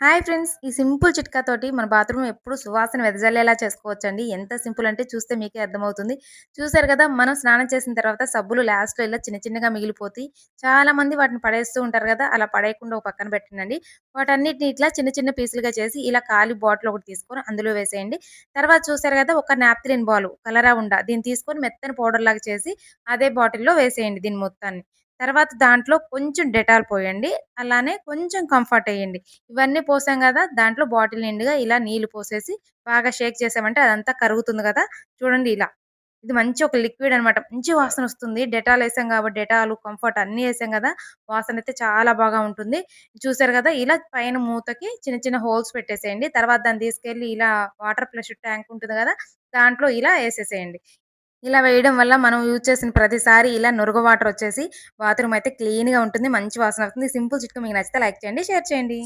Hi friends! ఈ simple చిట్కాతోటి మన బాత్రూమ్ ఎప్పుడు సువాసన వెదజల్లేలా చేసుకోవచ్చండి. ఎంత సింపుల్ అంటే చూస్తే మీకే అర్థమవుతుంది. చూసారు కదా! మనం స్నానం చేసిన తర్వాత సబ్బులు లాస్ట్‌లో ఇలా చిన్న చిన్నగా మిగిలిపోతాయి. చాలామంది వాటిని పడేస్తూ ఉంటారు కదా! అలా పడేయకుండా ఒక పక్కన పెట్టండి. వాటన్నిటిని ఇట్లా చిన్న చిన్న పీసులుగా చేసి ఇలా ఖాళీ బాటిల్ ఒకటి తీసుకొని అందులో వేసేయండి. తర్వాత చూసారు కదా! ఒక నాప్థలిన్ బాల్ కలరా ఉండ దీన్ని తీసుకొని మెత్తని పౌడర్ లాగా చేసి అదే బాటిల్‌లో వేసేయండి దీని మొత్తాన్ని. తర్వాత దాంట్లో కొంచెం డెటాల్ పోయండి. అలానే కొంచెం కంఫర్ట్ వేయండి ఇవన్నీ పోసాం కదా దాంట్లో బాటిల్ నిండుగా ఇలా నీళ్ళు పోసేసి బాగా షేక్ చేసామంటే అదంతా కరుగుతుంది కదా చూడండి ఇలా. ఇది మంచి ఒక లిక్విడ్ అనమాట. మంచి వాసన వస్తుంది డెటాల్ వేసాం కాబట్టి డెటాలు, కంఫర్ట్ అన్నీ వేసాం కదా వాసన వాసనైతే చాలా బాగా ఉంటుంది. చూసారు కదా ఇలా పైన మూతకి చిన్న చిన్న హోల్స్ పెట్టేసేయండి. తర్వాత దాన్ని తీసుకెళ్ళి ఇలా వాటర్ ఫ్లష్ ట్యాంక్ ఉంటుంది కదా దాంట్లో ఇలా వేసేసేయండి ఇలా వేయడం వల్ల మనం యూజ్ చేసిన ప్రతిసారి ఇలా నురుగు వాటర్ వచ్చేసి బాత్రూమ్ అయితే క్లీన్‌గా ఉంటుంది. మంచి వాసన వస్తుంది. సింపుల్ చిట్కా మీకు నచ్చితే లైక్ చేయండి, షేర్ చేయండి.